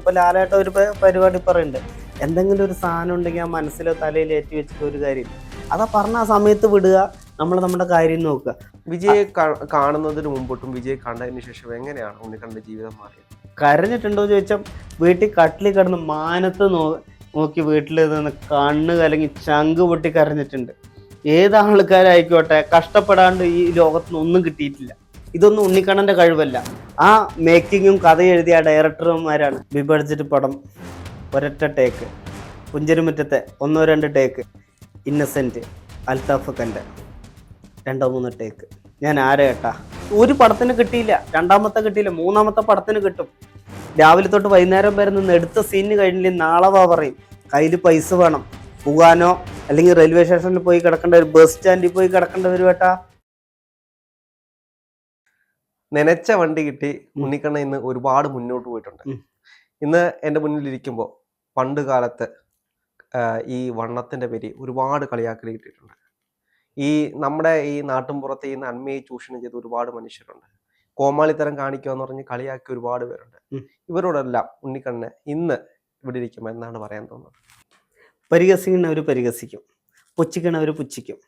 ഇപ്പൊ ലാലേട്ട ഒരു പരിപാടി പറയുന്നുണ്ട് എന്തെങ്കിലും ഒരു സാധനം ഉണ്ടെങ്കിൽ ആ മനസ്സിലോ തലയിൽ ഏറ്റി വെച്ചിട്ട് ഒരു കാര്യം. അതാ പറഞ്ഞ ആ സമയത്ത് വിടുക നമ്മൾ നമ്മുടെ കാര്യം നോക്കുക. വിജയെ കാണുന്നതിന് മുമ്പോട്ടും വിജയ് കണ്ടതിന് ശേഷം എങ്ങനെയാണ് ഉണ്ണിക്കണ്ണന്റെ ജീവിതം മാറിയത്? കരഞ്ഞിട്ടുണ്ടോ എന്ന് ചോദിച്ചാൽ വീട്ടിൽ കട്ടിലിൽ കിടന്ന് മാനത്ത് നോ നോക്കി വീട്ടിൽ നിന്ന് കണ്ണ് കലങ്ങി ചങ്ക് പൊട്ടി കരഞ്ഞിട്ടുണ്ട്. ഏത് ആൾക്കാരായിക്കോട്ടെ കഷ്ടപ്പെടാണ്ട് ഈ ലോകത്തിനൊന്നും കിട്ടിയിട്ടില്ല. ഇതൊന്നും ഉണ്ണിക്കണ്ണന്റെ കഴിവല്ല. ആ മേക്കിങ്ങും കഥ എഴുതിയ ഡയറക്ടർമാരാണ് ബഡ്ജറ്റ് പടം ഒരൊറ്റ ടേക്ക് പുഞ്ചരുമുറ്റത്തെ ഒന്നോ രണ്ട് ടേക്ക് ഇന്നസെന്റ് അൽത്താഫ് കന്റെ രണ്ടോ മൂന്നോ ടേക്ക് ഞാൻ ആരെ കേട്ടാ ഒരു പടത്തിന് കിട്ടിയില്ല. രണ്ടാമത്തെ കിട്ടിയില്ല. മൂന്നാമത്തെ പടത്തിന് കിട്ടും. രാവിലെ തൊട്ട് വൈകുന്നേരം വരെ നിന്ന് എടുത്ത സീന് കഴിഞ്ഞില്ല നാളെ വാ പറയും. കയ്യിൽ പൈസ വേണം. പോകാനോ? അല്ലെങ്കിൽ റെയിൽവേ സ്റ്റേഷനിൽ പോയി കിടക്കേണ്ട ഒരു ബസ് സ്റ്റാൻഡിൽ പോയി കിടക്കേണ്ട ഒരു നനച്ച വണ്ടി കിട്ടി ഉണ്ണിക്കണ്ണ ഇന്ന് ഒരുപാട് മുന്നോട്ട് പോയിട്ടുണ്ട്. ഇന്ന് എന്റെ മുന്നിൽ ഇരിക്കുമ്പോൾ പണ്ട് കാലത്ത് ഈ വണ്ണത്തിന്റെ പേര് ഒരുപാട് കളിയാക്കൽ കിട്ടിയിട്ടുണ്ട്. ഈ നമ്മുടെ ഈ നാട്ടിൻപുറത്ത് ഈ നന്മയെ ചൂഷണം ചെയ്ത ഒരുപാട് മനുഷ്യരുണ്ട്. കോമാളിത്തരം കാണിക്കുക എന്ന് പറഞ്ഞ് കളിയാക്കിയ ഒരുപാട് പേരുണ്ട്. ഇവരോടെല്ലാം ഉണ്ണിക്കണ്ണന് ഇന്ന് ഇവിടെ ഇരിക്കുമ്പോൾ എന്നാണ് പറയാൻ തോന്നുന്നത്? പരിഹസിക്കുന്നവർ പരിഹസിക്കും. പുച്ഛിക്കണവർ പുച്ഛിക്കും.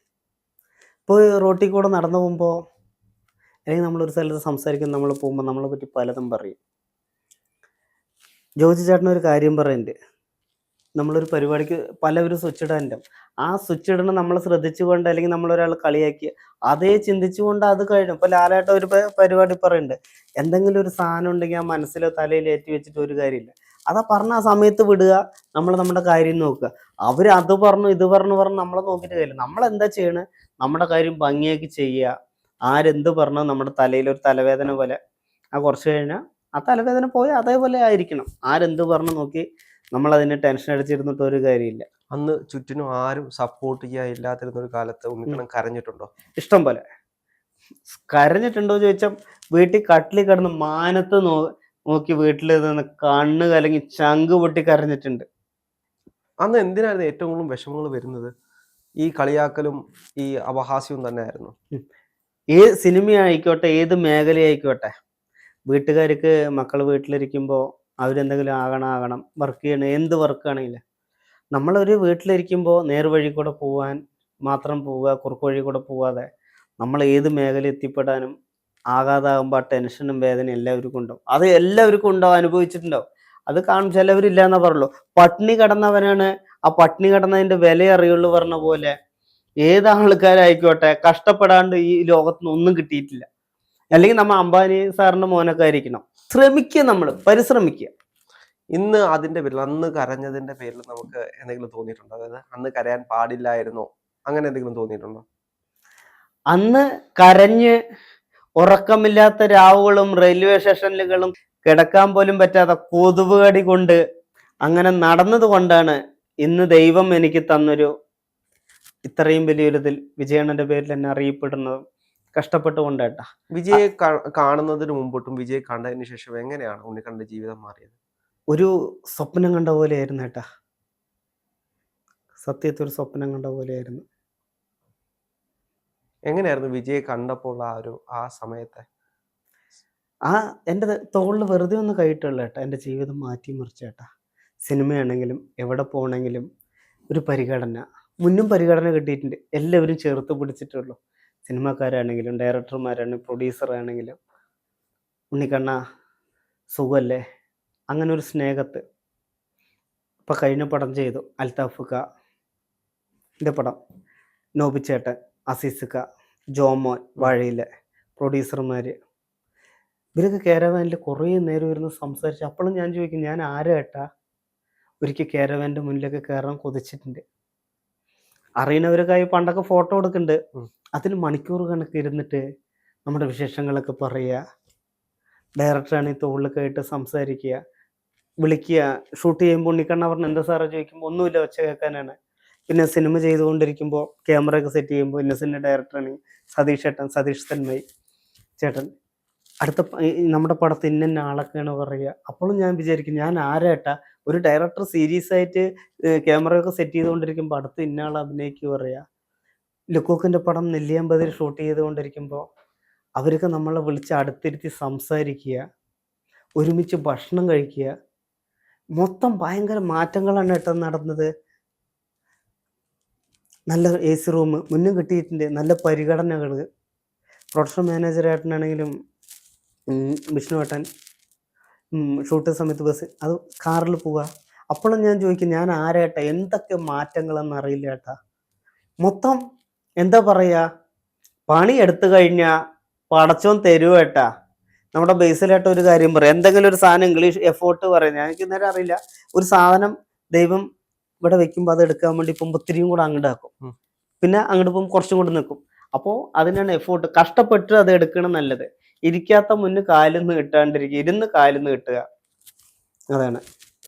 ഇപ്പോൾ റോട്ടിൽ കൂടെ നടന്നു പോകുമ്പോൾ അല്ലെങ്കിൽ നമ്മളൊരു സ്ഥലത്ത് സംസാരിക്കും നമ്മൾ പോകുമ്പോൾ നമ്മളെ പറ്റി പലതും പറയും. ജോജി ചേട്ടൻ ഒരു കാര്യം പറയുന്നുണ്ട് നമ്മളൊരു പരിപാടിക്ക് പലവരും സ്വിച്ച് ഇടാനുണ്ടാവും ആ സ്വിച്ച് ഇടണം നമ്മൾ ശ്രദ്ധിച്ചുകൊണ്ട് അല്ലെങ്കിൽ നമ്മളൊരാൾ കളിയാക്കി അതേ ചിന്തിച്ചുകൊണ്ട് അത് കഴിഞ്ഞു. ഇപ്പോൾ ലാലേട്ട ഒരു പരിപാടി പറയുന്നുണ്ട് എന്തെങ്കിലും ഒരു സാധനം ഉണ്ടെങ്കിൽ ആ മനസ്സിലോ തലയിൽ ഏറ്റി വെച്ചിട്ട് ഒരു കാര്യമില്ല. അതാ പറഞ്ഞ ആ സമയത്ത് വിടുക നമ്മൾ നമ്മുടെ കാര്യം നോക്കുക. അവർ അത് പറഞ്ഞു ഇത് പറഞ്ഞു പറഞ്ഞു നമ്മളെ നോക്കിയിട്ട് കാര്യമില്ല. നമ്മൾ എന്താ നമ്മുടെ കാര്യം ഭംഗിയാക്കി ചെയ്യുക. ആരെന്ത് പറഞ്ഞു നമ്മുടെ തലയിൽ ഒരു തലവേദന പോലെ ആ കുറച്ച് കഴിഞ്ഞാൽ ആ തലവേദന പോയി അതേപോലെ ആയിരിക്കണം. ആരെന്ത് പറഞ്ഞു നോക്കി നമ്മൾ അതിന് ടെൻഷൻ അടിച്ചിരുന്നിട്ട് ഒരു കാര്യമില്ല. അന്ന് ചുറ്റിനും ആരും സപ്പോർട്ട് ചെയ്യാൻ ഇല്ലാതിരുന്ന ഒരു കാലത്ത് ഉണ്ണിക്കണ്ണൻ കരഞ്ഞിട്ടുണ്ടോ? ഇഷ്ടം പോലെ. കരഞ്ഞിട്ടുണ്ടോ എന്ന് ചോദിച്ചാൽ വീട്ടിൽ കട്ടിലിൽ കിടന്ന് മാനത്ത് നോ നോക്കി വീട്ടിൽ നിന്ന് കണ്ണ് കലങ്ങി ചങ്ക് പൊട്ടി കരഞ്ഞിട്ടുണ്ട്. അന്ന് എന്തിനായിരുന്നു ഏറ്റവും കൂടുതൽ വിഷമങ്ങൾ വരുന്നത്? ഈ കളിയാക്കലും ഈ അപഹാസ്യവും തന്നെയായിരുന്നു. ഏത് സിനിമയായിക്കോട്ടെ ഏത് മേഖലയായിക്കോട്ടെ വീട്ടുകാർക്ക് മക്കൾ വീട്ടിലിരിക്കുമ്പോൾ അവരെന്തെങ്കിലും ആകണം ആകണം വർക്ക് ചെയ്യണം എന്ത് വർക്കാണെങ്കിലും നമ്മളൊരു വീട്ടിലിരിക്കുമ്പോൾ നേർവഴി കൂടെ പോകാൻ മാത്രം പോവുക കുറുക്ക് വഴി കൂടെ പോവാതെ നമ്മൾ ഏത് മേഖല എത്തിപ്പെടാനും ആകാതാകുമ്പോൾ ആ ടെൻഷനും വേദനയും എല്ലാവർക്കും ഉണ്ടാവും. അത് എല്ലാവർക്കും ഉണ്ടാവും അനുഭവിച്ചിട്ടുണ്ടാവും. അത് കാണും ചിലവരില്ല എന്നാ പറയുള്ളൂ. പട്ടിണി കിടന്നവനാണ് ആ പട്ടിണി കിടന്നതിന്റെ വില അറിയുള്ളൂ പറഞ്ഞ പോലെ ഏത് ആൾക്കാരായിക്കോട്ടെ കഷ്ടപ്പെടാണ്ട് ഈ ലോകത്ത് ഒന്നും കിട്ടിയിട്ടില്ല. അല്ലെങ്കിൽ നമ്മൾ അംബാനി സാറിന്റെ മോനൊക്കെ ആയിരിക്കണം. ശ്രമിക്കുക നമ്മൾ പരിശ്രമിക്കുക. ഇന്ന് അതിന്റെ പേരിൽ അന്ന് കരഞ്ഞതിന്റെ പേരിൽ നമുക്ക് എന്തെങ്കിലും തോന്നിയിട്ടുണ്ടോ? അതായത് അന്ന് കരയാൻ പാടില്ലായിരുന്നോ അങ്ങനെ എന്തെങ്കിലും തോന്നിയിട്ടുണ്ടോ? അന്ന് കരഞ്ഞ് ഉറക്കമില്ലാത്ത രാവുകളും റെയിൽവേ സ്റ്റേഷനുകളും കിടക്കാൻ പോലും പറ്റാത്ത കൊതുവുകടി കൊണ്ട് അങ്ങനെ നടന്നത് കൊണ്ടാണ് ഇന്ന് ദൈവം എനിക്ക് തന്നൊരു ഇത്രയും വലിയൊരിതിൽ വിജയണ്ണന്റെ പേരിൽ എന്നെ അറിയപ്പെടുന്നതും കഷ്ടപ്പെട്ടുകൊണ്ടേട്ടാ വിജയെ കാ- കാണുന്നതിന് മുമ്പോട്ടും വിജയ് കണ്ടതിന് ശേഷം എങ്ങനെയാണ് ഉണ്ണിക്കണ്ണന്റെ ജീവിതം മാറിയത്? ഒരു സ്വപ്നം കണ്ട പോലെ ആയിരുന്നു ഏട്ടാ. സത്യത്തിൽ ഒരു സ്വപ്നം കണ്ട പോലെയായിരുന്നു. എങ്ങനെയായിരുന്നു വിജയെ കണ്ടപ്പോൾ ആ ഒരു ആ സമയത്തെ? ആ എന്റെ തോളിൽ വെറുതെ ഒന്ന് കൈയിട്ടുള്ള ഏട്ടാ എന്റെ ജീവിതം മാറ്റി മറിച്ചേട്ടാ സിനിമയാണെങ്കിലും എവിടെ പോകണമെങ്കിലും ഒരു പരിഗണന മുന്നും പരിഗണന കിട്ടിയിട്ടുണ്ട്. എല്ലാവരും ചേർത്ത് പിടിച്ചിട്ടുള്ളൂ. സിനിമാക്കാരാണെങ്കിലും ഡയറക്ടർമാരാണെങ്കിലും പ്രൊഡ്യൂസർ ആണെങ്കിലും. ഉണ്ണിക്കണ്ണ സുഖല്ലേ? അങ്ങനെ ഒരു സ്നേഹത്ത്. ഇപ്പം കഴിഞ്ഞ പടം ചെയ്തു. അൽത്താഫുക്ക എന്റെ പടം. നോബിച്ചേട്ടൻ അസീസുക്ക ജോമോൻ വാഴയിലെ പ്രൊഡ്യൂസർമാർ ഇവരൊക്കെ കേരവാനിൽ കുറേ നേരം ഇരുന്ന് സംസാരിച്ച്. അപ്പോഴും ഞാൻ ചോദിക്കും ഞാൻ ആരേട്ടാ ഒരിക്കൽ കേരവാന്റെ മുന്നിലൊക്കെ കയറാൻ കൊതിച്ചിട്ടുണ്ട്. അറിയണവരൊക്കെ ആയി പണ്ടൊക്കെ ഫോട്ടോ എടുക്കുന്നുണ്ട്. അതിന് മണിക്കൂർ കണക്ക് ഇരുന്നിട്ട് നമ്മുടെ വിശേഷങ്ങളൊക്കെ പറയുക. ഡയറക്ടറാണെങ്കിൽ തോളിലൊക്കെ ആയിട്ട് സംസാരിക്കുക. വിളിക്കുക. ഷൂട്ട് ചെയ്യുമ്പോൾ ഉണ്ണിക്കണ്ണ പറഞ്ഞ എന്താ സാറേ? ചോദിക്കുമ്പോൾ ഒന്നുമില്ല ഒച്ച കേൾക്കാനാണ്. പിന്നെ സിനിമ ചെയ്തുകൊണ്ടിരിക്കുമ്പോൾ ക്യാമറ ഒക്കെ സെറ്റ് ചെയ്യുമ്പോൾ ഇന്നസിന്റെ ഡയറക്ടറാണ് സതീഷ് ചേട്ടൻ സതീഷ് തന്മയി ചേട്ടൻ. അടുത്ത നമ്മുടെ പടത്ത് ഇന്ന ആളൊക്കെയാണ് പറയുക. അപ്പോഴും ഞാൻ വിചാരിക്കും ഞാൻ ആരാട്ടാ ഒരു ഡയറക്ടർ സീരിയസ് ആയിട്ട് ക്യാമറയൊക്കെ സെറ്റ് ചെയ്തുകൊണ്ടിരിക്കുമ്പോൾ അടുത്ത് ഇന്നയാൾ അഭിനയിക്കുക പറയുക ലുക്കോക്കിന്റെ പടം നെല്ലിയാമ്പതിൽ ഷൂട്ട് ചെയ്തുകൊണ്ടിരിക്കുമ്പോൾ അവരൊക്കെ നമ്മളെ വിളിച്ച് അടുത്തിരുത്തി സംസാരിക്കുക ഒരുമിച്ച് ഭക്ഷണം കഴിക്കുക. മൊത്തം ഭയങ്കര മാറ്റങ്ങളാണ് ഏട്ടാ നടന്നത്. നല്ല എ സി റൂം മുന്നും കിട്ടിയിട്ടുണ്ട്. നല്ല പരിഗണനകൾ പ്രൊഡക്ഷൻ മാനേജർ ഏട്ടനാണെങ്കിലും വിഷ്ണു ഏട്ടൻ ഷൂട്ട് സമയത്ത് ബസ് അത് കാറിൽ പോവുക അപ്പോഴും ഞാൻ ചോദിക്കും ഞാൻ ആരേട്ടാ എന്തൊക്കെ മാറ്റങ്ങളെന്ന് അറിയില്ല ഏട്ടാ? മൊത്തം എന്താ പറയാ? പണി എടുത്തു കഴിഞ്ഞാൽ പടച്ചോൻ ഏട്ടാ? നമ്മുടെ ബേസിലായിട്ട് ഒരു കാര്യം പറയാം. എന്തെങ്കിലും ഒരു സാധനം ഇംഗ്ലീഷ് എഫോർട്ട് പറയുന്നത് എനിക്ക് നേരം അറിയില്ല. ഒരു സാധനം ദൈവം ഇവിടെ വെക്കുമ്പോൾ അത് എടുക്കാൻ വേണ്ടി ഇപ്പം ഒത്തിരിയും കൂടെ അങ്ങോട്ട് ആക്കും. പിന്നെ അങ്ങോട്ട് പോകുമ്പോൾ കുറച്ചും കൂടെ നിൽക്കും അപ്പോൾ അതിനാണ് എഫോർട്ട് കഷ്ടപ്പെട്ട് അത് എടുക്കണം നല്ലത്. ഇരിക്കാത്ത മുന്ന് കാലിന്ന് കിട്ടാണ്ടിരിക്കുക. ഇരുന്ന് കാലിന്ന് കിട്ടുക. അതാണ്.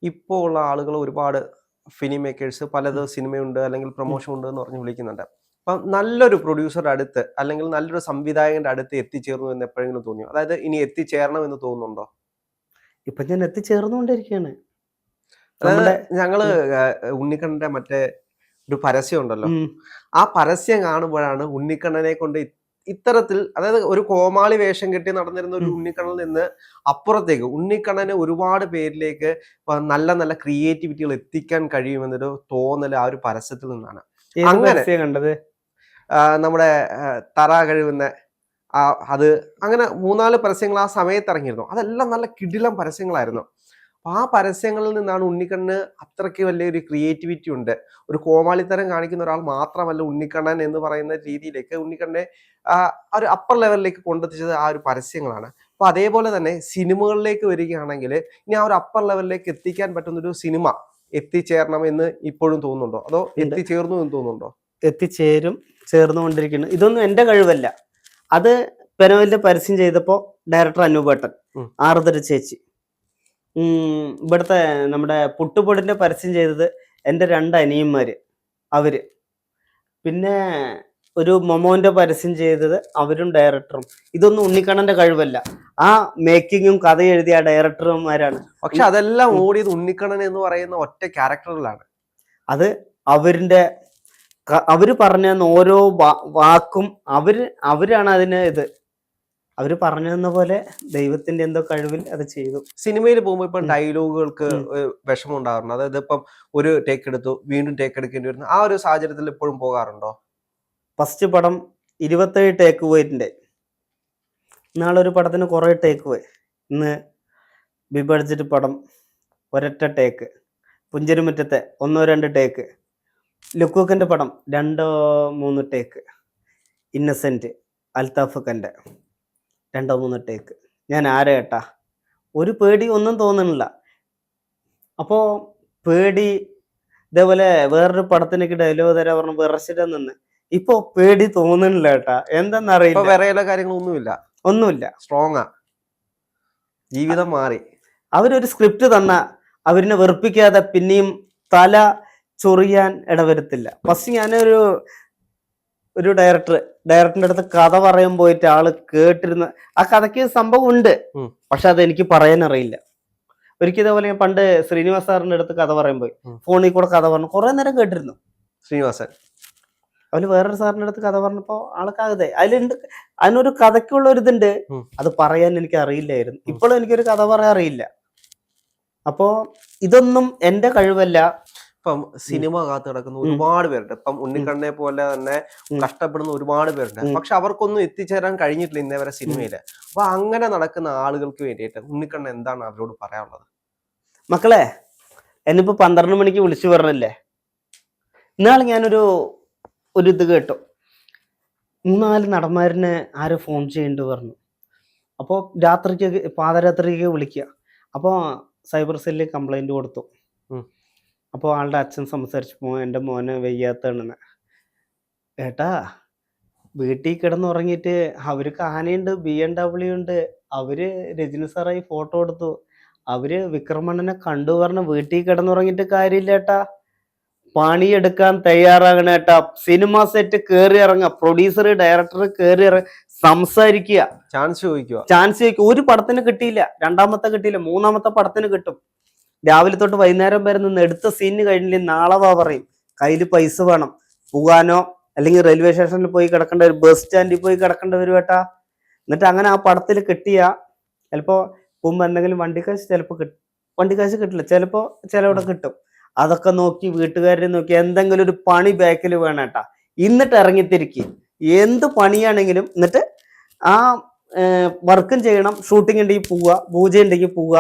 ഇപ്പോൾ ഉള്ള ആളുകൾ ഒരുപാട് ഫിലിം മേക്കേഴ്സ് പലത് സിനിമയുണ്ട് അല്ലെങ്കിൽ പ്രൊമോഷൻ ഉണ്ട് എന്ന് പറഞ്ഞ് വിളിക്കുന്നുണ്ട്. അപ്പം നല്ലൊരു പ്രൊഡ്യൂസറുടെ അടുത്ത് അല്ലെങ്കിൽ നല്ലൊരു സംവിധായകന്റെ അടുത്ത് എത്തിച്ചേർന്നു എന്ന് എപ്പോഴെങ്കിലും തോന്നിയോ? അതായത് ഇനി എത്തിച്ചേരണം എന്ന് തോന്നുന്നുണ്ടോ? ഇപ്പൊ ഞാൻ എത്തിച്ചേർന്നുകൊണ്ടിരിക്കുകയാണ്. ഞങ്ങൾ ഉണ്ണിക്കണ്ണന്റെ മറ്റേ ഒരു പരസ്യം ഉണ്ടല്ലോ. ആ പരസ്യം കാണുമ്പോഴാണ് ഉണ്ണിക്കണ്ണനെ കൊണ്ട് ഇത്തരത്തിൽ അതായത് ഒരു കോമാളി വേഷം കെട്ടി നടന്നിരുന്ന ഒരു ഉണ്ണിക്കണ്ണൻ ഉണ്ണിക്കണ്ണനിൽ നിന്ന് അപ്പുറത്തേക്ക് ഉണ്ണിക്കണ്ണനെ ഒരുപാട് പേരിലേക്ക് നല്ല നല്ല ക്രിയേറ്റിവിറ്റികൾ എത്തിക്കാൻ കഴിയുമെന്നൊരു തോന്നൽ ആ ഒരു പരസ്യത്തിൽ നിന്നാണ്. അങ്ങനെ. കണ്ടത്? നമ്മുടെ തറ കഴിവുന്ന ആ അത് അങ്ങനെ മൂന്നാൽ പരസ്യങ്ങൾ ആ സമയത്ത് ഇറങ്ങിയിരുന്നു. അതെല്ലാം നല്ല കിടിലം പരസ്യങ്ങളായിരുന്നു. അപ്പൊ ആ പരസ്യങ്ങളിൽ നിന്നാണ് ഉണ്ണിക്കണ്ണന് അത്രയ്ക്ക് വലിയൊരു ക്രിയേറ്റിവിറ്റി ഉണ്ട്. ഒരു കോമാളിത്തരം കാണിക്കുന്ന ഒരാൾ മാത്രമല്ല ഉണ്ണിക്കണ്ണൻ എന്ന് പറയുന്ന രീതിയിലേക്ക് ഉണ്ണിക്കണ്ണനെ ആ ഒരു അപ്പർ ലെവലിലേക്ക് കൊണ്ടെത്തിച്ചത് ആ ഒരു പരസ്യങ്ങളാണ്. അപ്പോൾ അതേപോലെ തന്നെ സിനിമകളിലേക്ക് വരികയാണെങ്കിൽ ഇനി ആ ഒരു അപ്പർ ലെവലിലേക്ക് എത്തിക്കാൻ പറ്റുന്ന ഒരു സിനിമ എത്തിച്ചേരണം എന്ന് ഇപ്പോഴും തോന്നുന്നുണ്ടോ? അതോ. എത്തിച്ചേർന്നു എന്ന് തോന്നുന്നുണ്ടോ? എത്തിച്ചേരും ചേർന്നുകൊണ്ടിരിക്കുന്നു. ഇതൊന്നും എന്റെ കഴിവല്ല. അത് പെനോലിന്റെ പരസ്യം ചെയ്തപ്പോൾ ഡയറക്ടർ അനൂപേട്ടൻ. ആറുതര ചേച്ചി. ഇവിടുത്തെ നമ്മുടെ പുട്ടുപൊടിന്റെ പരസ്യം ചെയ്തത് എന്റെ രണ്ട് അനിയന്മാർ അവർ പിന്നെ ഒരു മൊമോന്റെ പരസ്യം ചെയ്തത് അവരും ഡയറക്ടറും. ഇതൊന്നും ഉണ്ണിക്കണ്ണന്റെ കഴിവല്ല. ആ മേക്കിങ്ങും കഥ എഴുതിയ ഡയറക്ടർമാരാണ്. പക്ഷെ അതെല്ലാം ഓടിയത് ഉണ്ണിക്കണ്ണൻ എന്ന് പറയുന്ന ഒറ്റ ക്യാരക്ടറിലാണ്. അത് അവരിന്റെ അവർ അവർ പറഞ്ഞ ഓരോ വാക്കും അവർ അവരാണ് അതിന് ഇത്. അവർ പറഞ്ഞു തന്ന പോലെ ദൈവത്തിന്റെ എന്തോ കഴിവിൽ അത് ചെയ്തു. സിനിമയിൽ പോകുമ്പോൾ ഇപ്പം ഡയലോഗുകൾക്ക്. വിഷമം ഉണ്ടാകാറുണ്ട് അതായത് ഇപ്പം ഒരു ടേക്ക് എടുത്തു വീണ്ടും ടേക്ക് എടുക്കേണ്ടി വരുന്നു. ആ ഒരു സാഹചര്യത്തിൽ ഇപ്പോഴും പോകാറുണ്ടോ? ഫസ്റ്റ് പടം ഇരുപത്തേഴ് ടേക്ക് പോയിട്ടുണ്ട് നാളെ ഒരു പടത്തിന് കുറേ ടേക്ക് പോയി ഇന്ന് ബി ബഡ്ജറ്റ് പടം ഒരൊറ്റ ടേക്ക് പുഞ്ചരിമുറ്റത്തെ ഒന്നോ രണ്ട് ടേക്ക് ലുക്കൂക്കന്റെ പടം രണ്ടോ മൂന്ന് ടേക്ക് ഇന്നസെന്റ് അൽത്താഫ് ഖന്റെ രണ്ടോ മൂന്ന് ടേക്ക് ഞാൻ ആരാ കേട്ടാ ഒരു പേടി ഒന്നും തോന്നണില്ല. അപ്പോൾ പേടി ഇതേപോലെ വേറൊരു പടത്തിനൊക്കെ ഡയലോഗ് തരാ പറഞ്ഞു വിറച്ചിട്ട് നിന്ന്. ഇപ്പൊ പേടി തോന്നണില്ല ഏട്ടാ. ഇപ്പൊ എന്തെന്നറിയില്ല വേറെ കാര്യങ്ങളൊന്നുമില്ല ഒന്നുമില്ല. സ്ട്രോങ് ജീവിതം മാറി. അവരൊരു സ്ക്രിപ്റ്റ് തന്ന അവരിനെ വെറുപ്പിക്കാതെ പിന്നെയും തല ചൊറിയാൻ ഇടവരുത്തില്ല. ഫസ്റ്റ് ഞാനൊരു ഒരു ഡയറക്ടർ ഡയറക്ടറിന്റെ അടുത്ത് കഥ പറയാൻ പോയിട്ട് ആൾ കേട്ടിരുന്ന ആ കഥയ്ക്ക് സംഭവം ഉണ്ട്. പക്ഷെ അത് എനിക്ക് പറയാൻ അറിയില്ല. ഒരിക്കൽ ഇതേപോലെ ഞാൻ പണ്ട് ശ്രീനിവാസ് സാറിന്റെ അടുത്ത് കഥ പറയാൻ പോയി. ഫോണിൽ കൂടെ കഥ പറഞ്ഞു. കുറെ നേരം കേട്ടിരുന്നു. ശ്രീനിവാസൻ. അവർ വേറൊരു സാറിന്റെ അടുത്ത് കഥ പറഞ്ഞപ്പോ ആൾക്കാകതെ അതിലുണ്ട്. അതിനൊരു കഥയ്ക്കുള്ള ഒരു ഇതുണ്ട്. അത് പറയാൻ എനിക്ക് അറിയില്ലായിരുന്നു. ഇപ്പോഴും എനിക്കൊരു കഥ പറയാൻ അറിയില്ല. അപ്പോ ഇതൊന്നും എന്റെ കഴിവല്ല. ഇപ്പം സിനിമ കാത്തു കിടക്കുന്ന ഒരുപാട് പേരുണ്ട്. ഇപ്പം ഉണ്ണിക്കണ്ണനെ പോലെ തന്നെ കഷ്ടപ്പെടുന്ന ഒരുപാട് പേരുണ്ട്. പക്ഷെ അവർക്കൊന്നും എത്തിച്ചേരാൻ കഴിഞ്ഞിട്ടില്ല ഇന്നേ വരെ സിനിമയിൽ. അപ്പൊ അങ്ങനെ നടക്കുന്ന ആളുകൾക്ക് വേണ്ടിയിട്ട് ഉണ്ണിക്കണ്ണൻ എന്താണ് അവരോട് പറയാനുള്ളത്? മക്കളെ എന്നിപ്പോ പന്ത്രണ്ട് മണിക്ക് വിളിച്ചു പറഞ്ഞില്ലേ? ഇന്നാൾ ഞാനൊരു ഒരു ഇത് കേട്ടു. മൂന്നാൽ നടന്മാരനെ ആരോ ഫോൺ ചെയ്യേണ്ടി പറഞ്ഞു. അപ്പോൾ രാത്രിക്ക് പാതരാത്രിക്ക് വിളിക്കുക അപ്പോൾ സൈബർ സെല്ലിൽ കംപ്ലൈന്റ് കൊടുത്തു. അപ്പോൾ ആളുടെ അച്ഛൻ സംസാരിച്ചു പോകും എന്റെ മോനെ വയ്യാത്തണെന്ന് ഏട്ടാ വീട്ടിൽ കിടന്നുറങ്ങിയിട്ട് അവർക്ക് ആനയുണ്ട് ബി എം ഡബ്ല്യു ഉണ്ട്. അവർ രജനി സാറായി ഫോട്ടോ എടുത്തു. അവർ വിക്രമണ്ണനെ കണ്ടു പറഞ്ഞ വീട്ടിൽ കിടന്നുറങ്ങിയിട്ട് കാര്യമില്ല ഏട്ടാ. പണിയെടുക്കാൻ തയ്യാറാകണ ഏട്ടാ. സിനിമ സെറ്റ് കയറി ഇറങ്ങുക പ്രൊഡ്യൂസർ ഡയറക്ടർ കയറി ഇറങ്ങ സംസാരിക്കുക. ചാൻസ് ചോദിക്കുക ചാൻസ് ചോദിക്കുക ഒരു പടത്തിന് കിട്ടിയില്ല. രണ്ടാമത്തെ കിട്ടിയില്ല. മൂന്നാമത്തെ പടത്തിന് കിട്ടും. രാവിലെ തൊട്ട് വൈകുന്നേരം വരെ നിന്ന് എടുത്ത സീന് കഴിഞ്ഞില്ലെങ്കിൽ നാളെ വാ പറയും. കയ്യിൽ പൈസ വേണം. പോകാനോ അല്ലെങ്കിൽ റെയിൽവേ സ്റ്റേഷനിൽ പോയി കിടക്കേണ്ട ഒരു ബസ് സ്റ്റാൻഡിൽ പോയി കിടക്കേണ്ട ഒരു വേട്ടാ എന്നിട്ട് അങ്ങനെ ആ പടത്തിൽ കിട്ടിയ ചിലപ്പോൾ പോകുമ്പോൾ എന്തെങ്കിലും വണ്ടി കാശ് ചിലപ്പോ കിട്ടും വണ്ടിക്കാശ് കിട്ടില്ല. ചിലപ്പോൾ ചിലവിടെ കിട്ടും. അതൊക്കെ നോക്കി വീട്ടുകാരെ നോക്കി എന്തെങ്കിലും ഒരു പണി ബാക്കിൽ വേണേട്ടാ എന്നിട്ട് ഇറങ്ങിത്തിരിക്കുക എന്ത് പണിയാണെങ്കിലും എന്നിട്ട് ആ വർക്കും ചെയ്യണം. ഷൂട്ടിംഗ് ഉണ്ടെങ്കിൽ പോവുക പൂജ ഉണ്ടെങ്കിൽ പോവുക.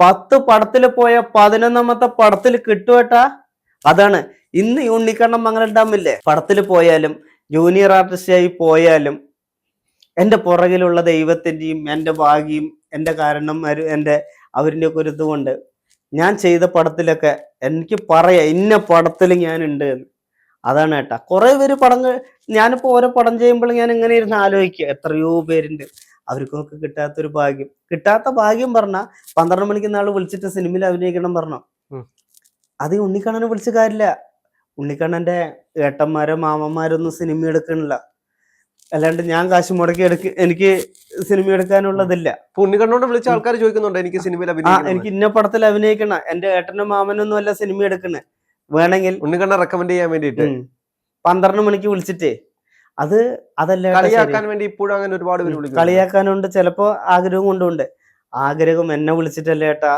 പത്ത് പടത്തിൽ പോയ പതിനൊന്നാമത്തെ പടത്തിൽ കിട്ടുവട്ടാ അതാണ്. ഇന്ന് യൂണിക്കണ്ണം മംഗലം ഡാമില്ലേ? പടത്തിൽ പോയാലും ജൂനിയർ ആർട്ടിസ്റ്റായി പോയാലും എന്റെ പുറകിലുള്ള ദൈവത്തിന്റെയും എന്റെ ഭാഗ്യം എന്റെ കാരണന്മാരും എന്റെ അവരിന്റെ ഒക്കെ ഒരു ഇതുകൊണ്ട് ഞാൻ ചെയ്ത പടത്തിലൊക്കെ എനിക്ക് പറയാം ഇന്ന പടത്തിൽ ഞാൻ ഉണ്ട് എന്ന്. അതാണ് ഏട്ടാ. കുറെ പേര് പടങ്ങൾ ഞാനിപ്പോ ഓരോ പടം ചെയ്യുമ്പോൾ ഞാൻ ഇങ്ങനെ ഇരുന്ന് ആലോചിക്കുക എത്രയോ പേരുണ്ട്. അവർക്കൊക്കെ കിട്ടാത്തൊരു ഭാഗ്യം. കിട്ടാത്ത ഭാഗ്യം പറഞ്ഞ പന്ത്രണ്ട് മണിക്ക് നാൾ വിളിച്ചിട്ട് സിനിമയിൽ അഭിനയിക്കണം പറഞ്ഞു. അത് ഉണ്ണിക്കണ്ണനെ വിളിച്ച കാര്യമില്ല. ഉണ്ണിക്കണ്ണന്റെ ഏട്ടന്മാരോ മാമന്മാരോ ഒന്നും സിനിമ എടുക്കണില്ല. അല്ലാണ്ട് ഞാൻ കാശ് മുടക്കി എടുക്ക എനിക്ക് സിനിമ എടുക്കാനുള്ളതില്ല. ഉണ്ണിക്കണ്ണോട് വിളിച്ച ആൾക്കാർ ചോദിക്കുന്നുണ്ട് എനിക്ക് സിനിമയിൽ എനിക്ക് ഇന്ന പടത്തിൽ അഭിനയിക്കണ. എന്റെ ഏട്ടനും മാമനൊന്നും അല്ല സിനിമ എടുക്കണേ. വേണമെങ്കിൽ ഉണ്ണിക്കണ്ണ റെക്കമെൻഡ് ചെയ്യാൻ വേണ്ടിട്ട് പന്ത്രണ്ട് മണിക്ക് വിളിച്ചിട്ടേ. അത് അതല്ല കളിയാക്കാൻ വേണ്ടി ഇപ്പോഴും അങ്ങനെ ഒരുപാട് കളിയാക്കാനുണ്ട് ചിലപ്പോ ആഗ്രഹം കൊണ്ടുണ്ട്. ആഗ്രഹം എന്നെ വിളിച്ചിട്ടല്ലേ ഏട്ടാ?